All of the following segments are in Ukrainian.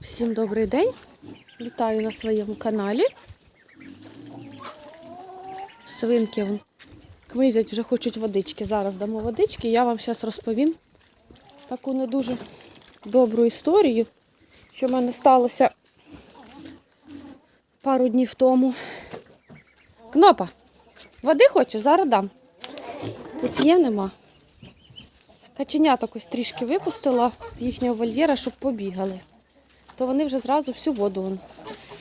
Всім добрий день. Вітаю на своєму каналі. Свинки кмизять, вже хочуть водички. Зараз дамо водички. Я вам зараз розповім таку не дуже добру історію, що в мене сталося пару днів тому. Кнопа, води хочеш? Зараз дам. Тут є, нема. Каченяток ось трішки випустила з їхнього вольєра, щоб побігали. То вони вже зразу всю воду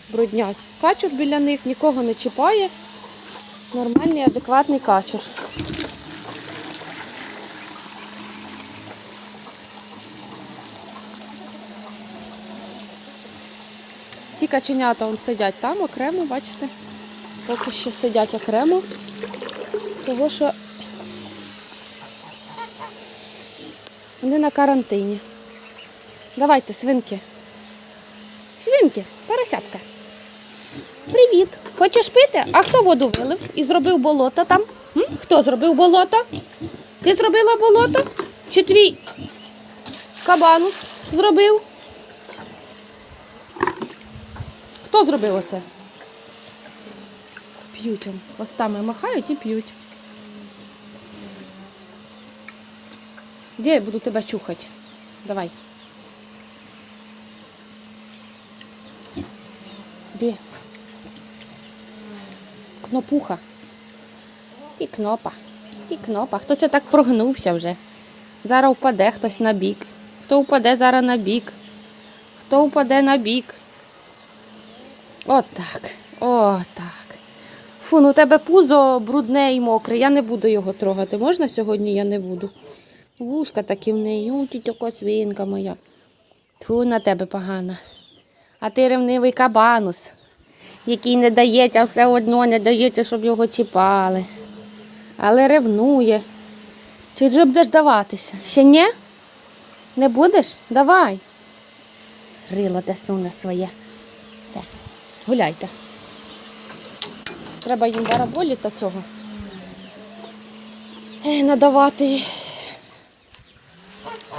бруднять. Качур біля них нікого не чіпає. Нормальний, адекватний качур. Ті каченята вон сидять там окремо, бачите? Поки що сидять окремо. Того що вони на карантині. Давайте, свинки. Свинки, поросятка. Привіт. Хочеш пити? А хто воду вилив і зробив болото там? М? Хто зробив болото? Ти зробила болото? Чи твій кабанус зробив? Хто зробив оце? П'ють он. Хвостами махають і п'ють. Де я буду тебе чухати? Давай. Де? Кнопуха. І кнопа. І кнопа. Хто це так прогнувся вже? Зараз впаде хтось на бік. Хто впаде зараз на бік? Хто впаде на бік? Отак. Отак. Фу, ну у тебе пузо брудне і мокре. Я не буду його трогати. Можна сьогодні? Я не буду. Вушка такі в неї, у свинка моя. Тьфу, на тебе погана. А ти ревнивий кабанус, який не дається, все одно не дається, щоб його чіпали. Але ревнує. Чи вже будеш даватися? Ще ні? Не будеш? Давай. Рило те суне своє. Все, гуляйте. Треба їм бараболі та цього. е, Надавати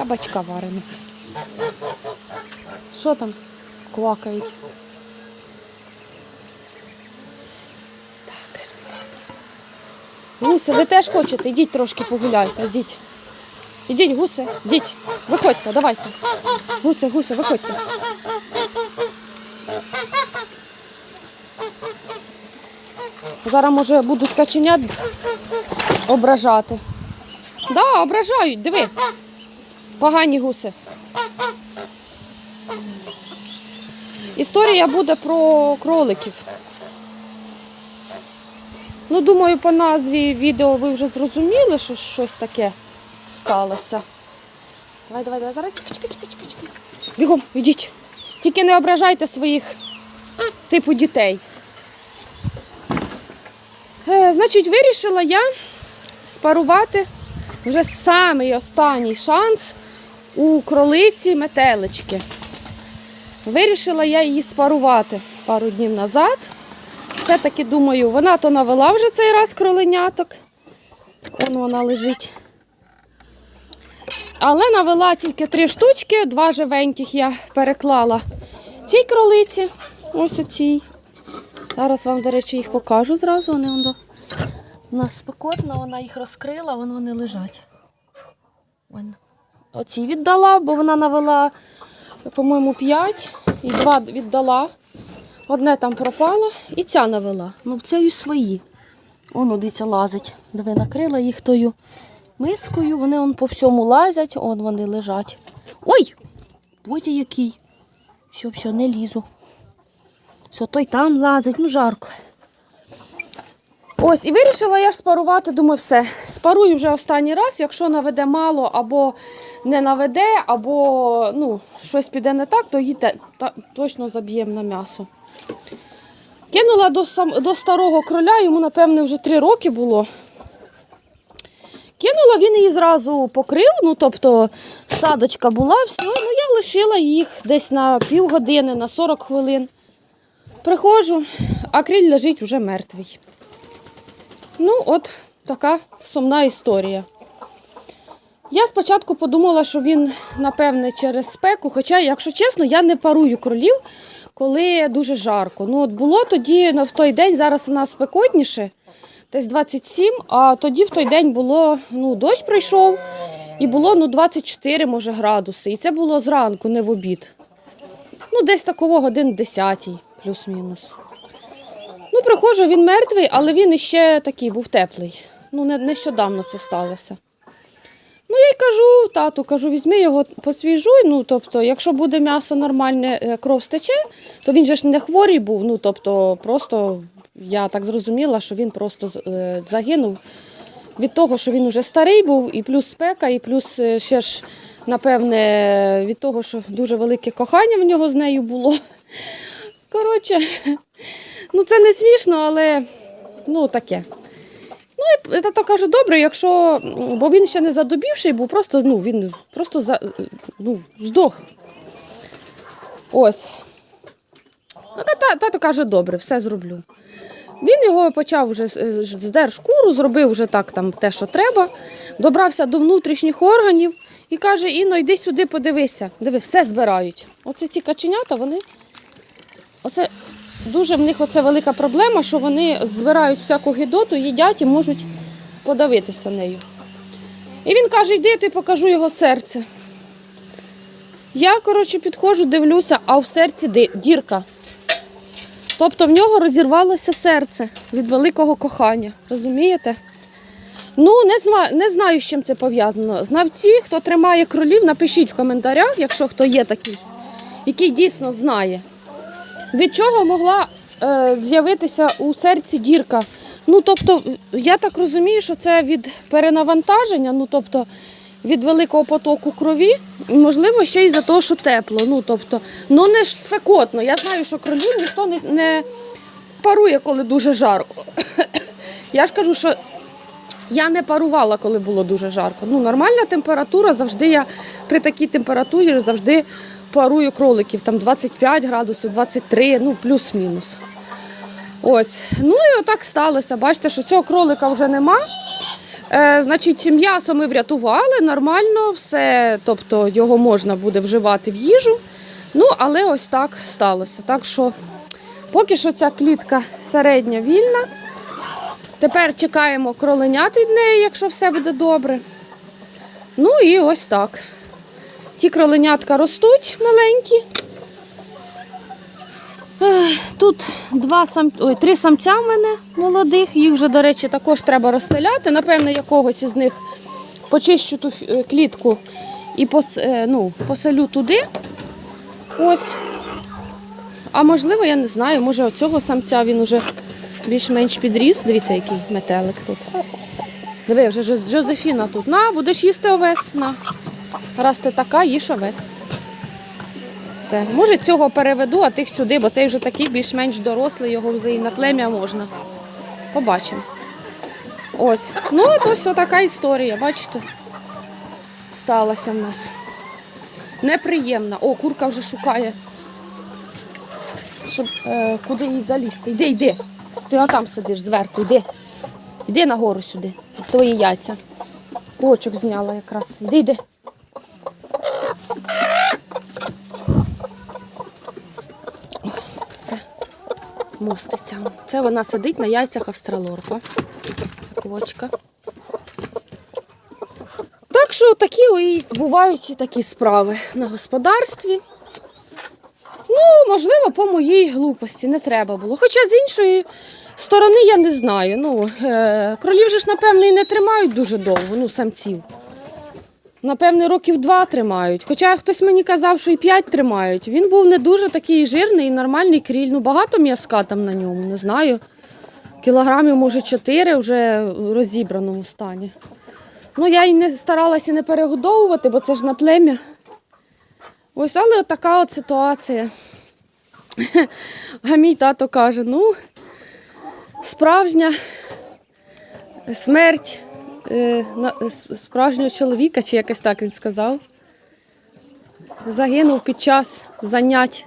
кабачка вареного. Що там квакають? Так. Гуси, ви теж хочете? Йдіть трошки погуляйте, йдіть. Ідіть, гуси, йдіть. Виходьте, давайте. Гуси, гуси, виходьте. Зараз, може, будуть каченят ображати. Да, ображають, диви. Погані гуси. Історія буде про кроликів. Ну, думаю, по назві відео ви вже зрозуміли, що щось таке сталося. Давай, давай, давай, зараз чекай, чекай, чекай, чекай. Бігом, ідіть. Тільки не ображайте своїх типу дітей. Е, значить, вирішила я спарувати вже самий останній шанс у кролиці метелички. Вирішила я її спарувати пару днів назад. Все-таки думаю, вона то навела вже цей раз кроленяток. Вон вона лежить. Але навела тільки три штучки, два живеньких я переклала цій кролиці. Ось оцій. Зараз вам, до речі, їх покажу зразу. Вони вон до... У нас спекотно, вона їх розкрила, вон вони лежать. Вон. Оці віддала, бо вона навела, по-моєму, 5 і два віддала. Одне там пропало і ця навела. Ну, в цею свої. Воно, дивіться, лазить. Диви, накрила їх тою мискою, вони он по всьому лазять, он вони лежать. Ой! Боже який. Все, все, не лізу. Все, той там лазить, ну жарко. Ось, і вирішила я ж спарувати, думаю, все. Спарую вже останній раз, якщо наведе мало або не наведе, або ну, щось піде не так, то її те- та- точно заб'ємо на м'ясо. Кинула до, сам, до старого кроля, йому, напевне, вже три роки було. Кинула, він її зразу покрив, ну тобто садочка була, все, ну я лишила їх десь на півгодини, на 40 хвилин. Приходжу, а криль лежить уже мертвий. Ну, от така сумна історія. Я спочатку подумала, що він, напевне, через спеку, хоча, якщо чесно, я не парую кролів, коли дуже жарко. Ну, от було тоді ну, в той день, зараз у нас спекотніше, десь 27, а тоді в той день було, ну, дощ прийшов, і було ну, 24, може, градуси. І це було зранку, не в обід. Ну, десь такого годин 10, плюс-мінус. Ну, приходжу, він мертвий, але він іще такий був теплий. Ну, нещодавно це сталося. Ну, я й кажу, тату, кажу, візьми його, посвіжуй. Ну, тобто, якщо буде м'ясо нормальне, е, кров стече, то він же ж не хворий був. Ну, тобто, просто я так зрозуміла, що він просто е, загинув від того, що він уже старий був, і плюс спека, і плюс е, ще ж, напевне, від того, що дуже велике кохання в нього з нею було. Коротше, ну це не смішно, але ну таке. Ну тато каже, добре, якщо. Бо він ще не задубівший був, просто ну, він просто за, ну, здох. Ось. Та- та- Тато каже, добре, все зроблю. Він його почав вже здер шкуру, зробив вже так там те, що треба, добрався до внутрішніх органів і каже: Іно, йди сюди, подивися. Диви, все збирають. Оце ці каченята, вони. Оце дуже в них оце велика проблема, що вони збирають всяку гидоту, їдять і можуть подавитися нею. І він каже, йди, я тобі покажу його серце. Я, коротше, підходжу, дивлюся, а в серці дірка. Тобто в нього розірвалося серце від великого кохання. Розумієте? Ну, не знаю, не знаю, з чим це пов'язано. Знавці, хто тримає кролів, напишіть в коментарях, якщо хто є такий, який дійсно знає. Від чого могла е, з'явитися у серці дірка? Ну, тобто, я так розумію, що це від перенавантаження, ну тобто від великого потоку крові, можливо, ще й за те, що тепло. Ну, тобто, ну не ж спекотно. Я знаю, що кролів ніхто не, не парує, коли дуже жарко. Я ж кажу, що я не парувала, коли було дуже жарко. Ну, нормальна температура, завжди я при такій температурі завжди парую кроликів, там 25 градусів, 23, ну плюс-мінус. Ось. Ну і отак сталося. Бачите, що цього кролика вже нема. Е, значить, м'ясо ми врятували, нормально, все, тобто його можна буде вживати в їжу. Ну, але ось так сталося. Так що поки що ця клітка середня вільна. Тепер чекаємо кроленят від неї, якщо все буде добре. Ну і ось так. Ті кроленятка ростуть маленькі. Тут два сам... Ой, три самця в мене молодих. Їх вже, до речі, також треба розселяти. Напевно, якогось із них почищу ту е, клітку і пос... е, ну, поселю туди. Ось. А можливо, я не знаю, може оцього самця він уже більш-менш підріс. Дивіться, який метелик тут. Диви, вже Жоз- Жозефіна тут. На, будеш їсти овес. На. Раз ти така, їж овес. Все. Може, цього переведу, а тих сюди, бо цей вже такий більш-менш дорослий, його вже і на плем'я можна. Побачимо. Ось. Ну, от ось така історія, бачите? Сталася в нас. Неприємна. О, курка вже шукає. Щоб е, куди їй залізти. Йди, йди. Ти отам сидиш зверху, йди. Йди нагору сюди. Твої яйця. Бочок зняла якраз. Йди, йди. Моститься. Це вона сидить на яйцях австралорпа. Квочка. Так що такі і бувають такі справи на господарстві. Ну, можливо, по моїй глупості не треба було. Хоча з іншої сторони я не знаю. Ну, е, кролів же ж, напевно, і не тримають дуже довго, ну, самців. Напевне, років два тримають. Хоча хтось мені казав, що і п'ять тримають. Він був не дуже такий жирний і нормальний кріль. Ну, багато м'язка там на ньому, не знаю. Кілограмів, може, чотири вже в розібраному стані. Ну, я й не старалася не перегодовувати, бо це ж на плем'я. Ось, але така от ситуація. А мій тато каже: ну, справжня смерть справжнього чоловіка, чи якось так він сказав. Загинув під час занять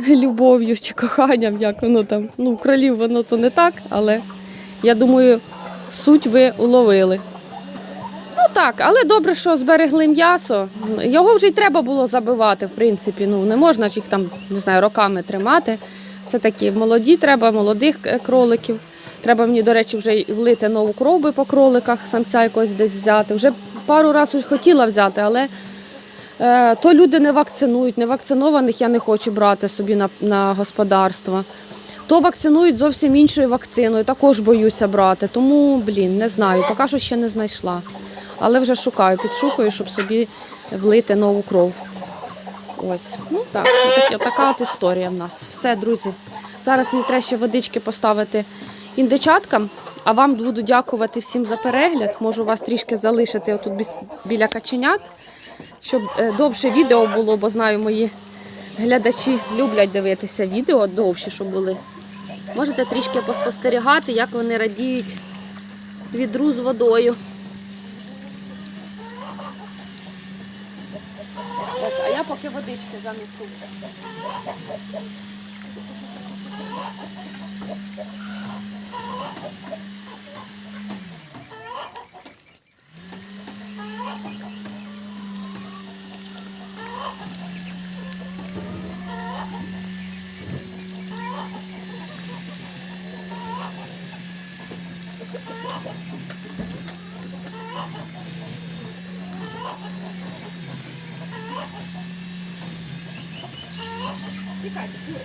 любов'ю чи коханням, як воно там. Ну, кролів воно то не так, але я думаю, суть ви уловили. Ну так, але добре, що зберегли м'ясо. Його вже й треба було забивати, в принципі. Ну, не можна ж їх там, не знаю, роками тримати. Це такі молоді, треба молодих е, кроликів. Треба мені, до речі, вже й влити нову кров по кроликах, самця якось десь взяти. Вже пару разів хотіла взяти, але е, то люди не вакцинують. Невакцинованих я не хочу брати собі на, на господарство. То вакцинують зовсім іншою вакциною, також боюся брати. Тому, блін, не знаю, поки що ще не знайшла. Але вже шукаю, підшукую, щоб собі влити нову кров. Ось, ну так, така от історія в нас. Все, друзі. Зараз мені треба ще водички поставити індичаткам. А вам буду дякувати всім за перегляд. Можу вас трішки залишити отут біля каченят, щоб е, довше відео було, бо знаю, мої глядачі люблять дивитися відео довше, щоб були. Можете трішки поспостерігати, як вони радіють відру з водою. А я поки водички замісу. 世界に来る。